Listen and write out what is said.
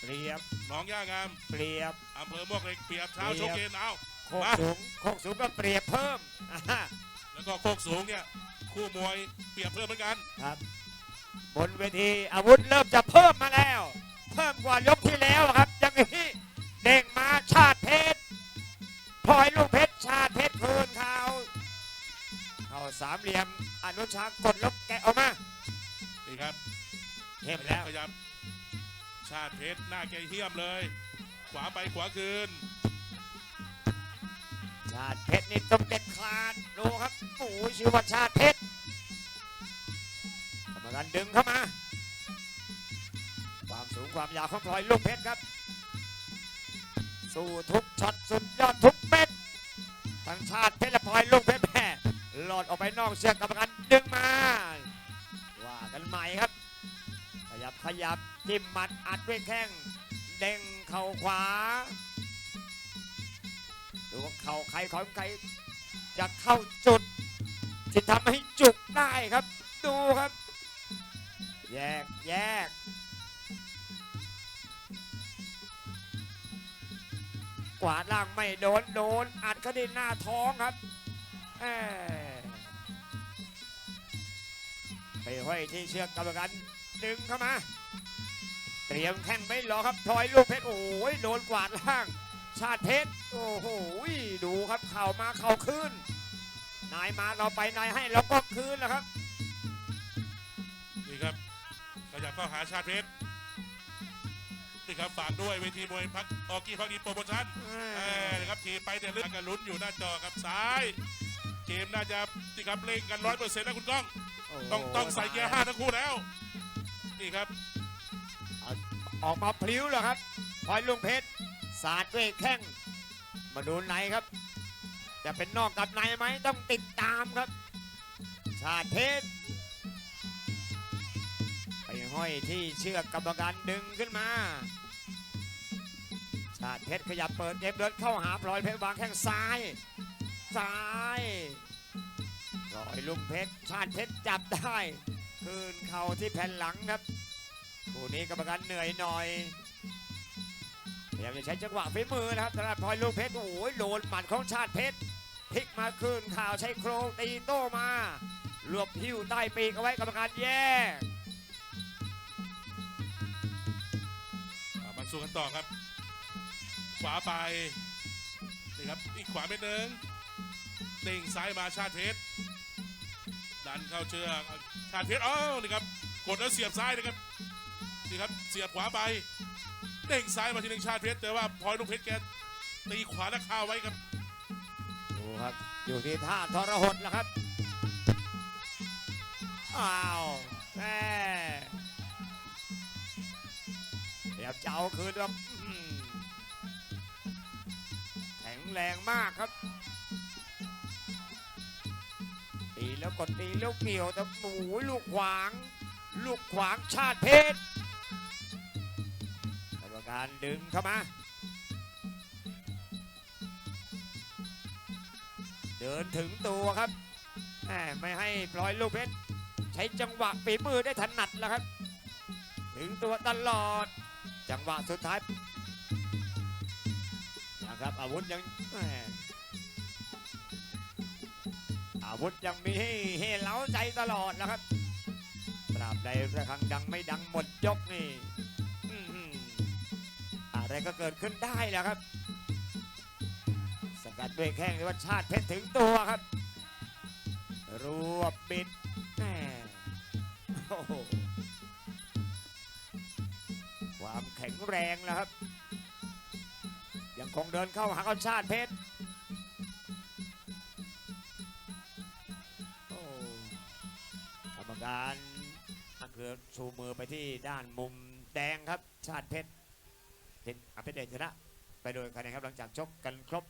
เปรียบหน้องย่างามเปรียบ อำเภอมวกเหล็กเปรียบเช้าเปรีโชยบคเกนเอาโคกมาสูงโคกสูงก็เปรียบเพิ่มอ่าแล้วก็โคกสูงเนี่ยคู่มวยเปรียบเพิ่มเหมือนกันครับบนเวทีอาวุธเริ่มจะเพิ่มมาแล้ว เพิ่มกว่ายกที่แล้วครับอย่างนี้เด้งมาชาติเพชรพลอยลูกเพชรชาติเพชรคืนเขาเข้าสามเหลี่ยมอนุชากดแล้วแกะออกมานี่ครับเข้มขยัแล้บวขยับ ชาติเพชรหน้าแกเฮี้ยมเลย ขวาไปขวาคืน ชาติเพชรนี่ต้องเด็ดขาดดูครับโอ้ยชื่อว่าชาติเพชรกรรมการดึงเข้ามา ความสูงความยาวของพลอยลูกเพชรครับ สู้ทุกช็อตสุดยอดทุกเม็ดทั้งชาติเพชรและพลอยลูกเพชรแม่หลอดออกไปนอกเชือกกรรมการดึงมา ว่ากันใหม่ครับ ยับขยับจิ้มหมัดอัดด้วยแข้งเด้งเข่าขวาดูว่าเข่าใครของใครจะเข้าจุดที่ทำให้จุกได้ครับ ดูครับ แยกแยกกวาดล่างไม่โดนโดนอัดเข้าที่หน้าท้องครับ ไปห้อยที่เชือกกรรมการดึงเข้ามา เตรียมแข้งไม่รอครับพลอยลูกเพชรโอ้ยโดนกวาดล่าง ชาติเพชรโอ้โหดูครับเข่ามาเข่าขึ้น นายมาเราไปนายให้เราก็คืนแล้วครับนี่ครับขยับเข้าหาชาติเพชรนี่ครับฝากด้วยเวทีมวยพักออกี้พักดีโปรโมชั่นเอ้ยนะครับทีไปเดี๋ยวเรื่องกันลุ้นอยู่หน้าจอครับซ้าย เกมน่าจะนี่ครับเล่งกันร้อยเปอร์เซ็นต์นะคุณก้อง ต้องต้องใส่เกียร์ห้าทั้งคู่แล้ว นี่ครับ ออกมาพลิ้วแล้วครับพลอยลุงเพชรสาดด้วยแข้งมาดูในครับ จะเป็นนอกกับในไหมต้องติดตามครับ ชาติเพชรไปห้อยที่เชือกกรรมการดึงขึ้นมา ชาติเพชรขยับเปิดเกมเดินเข้าหาพลอยเพชรวางแข้งซ้าย ซ้าย พลอยลุงเพชรชาติเพชรจับได้คืนเข่าที่แผ่นหลังครับคู่นี้กรรมการเหนื่อยหน่อยพยายามจะใช้จังหวะฝีมือนะครับสำหรับพลอยลูกเพชรโอ้ยโดนหมัดของชาติเพชรพลิกมาคืนข่าวใช้โครงตีโต้มารวบหิ้วใต้ปีกเอาไว้กรรมการแย่มาสู้กันต่อครับ ขวาไปนี่ครับอีกขวาเป็นหนึ่งติ่งซ้ายมาชาติเพชร ดันเข้าเชือกชาติเพชรอ้าวนี่ครับกดแล้วเสียบซ้ายนะครับนี่ครับเสียบขวาไปเด้งซ้ายมาทีหนึ่งชาติเพชรแต่ว่าพลอยลูกเพชรแกตีขวาแล้วคาไว้ครับดูครับอยู่ที่ท่าทรหดแล้วครับอ้าวแม่พยายามจะเอาคืนแบบแข็งแรงมากครับ ตีแล้วกดตีแล้วเกี่ยวแต่หมูลูกขวาง ลูกขวางชาติเพชรกรรมการดึงเข้ามา เดินถึงตัวครับไม่ให้ปล่อยลูกเพชรใช้จังหวะฝีมือได้ถนัดแล้วครับ ถึงตัวตลอด จังหวะสุดท้ายนะครับอาวุธยังแอาวุธยังมีให้เล้าใจตลอดนะครับตราบใดระฆังดังไม่ดังหมดยกนี่อะไรก็เกิดขึ้นได้แล้วครับ สกัดด้วยแข้งว่าชาติเพชรถึงตัวครับ รวบบิดแหม่โอ้โหความแข็งแรงแล้วครับ ยังคงเดินเข้าหากับชาติเพชร การอันเรือชูมือไปที่ด้านมุมแดงครับ ชาติเพชรเป็นอภิเดชชนะ ไปโดยคะแนนครับหลังจากชกกันครบ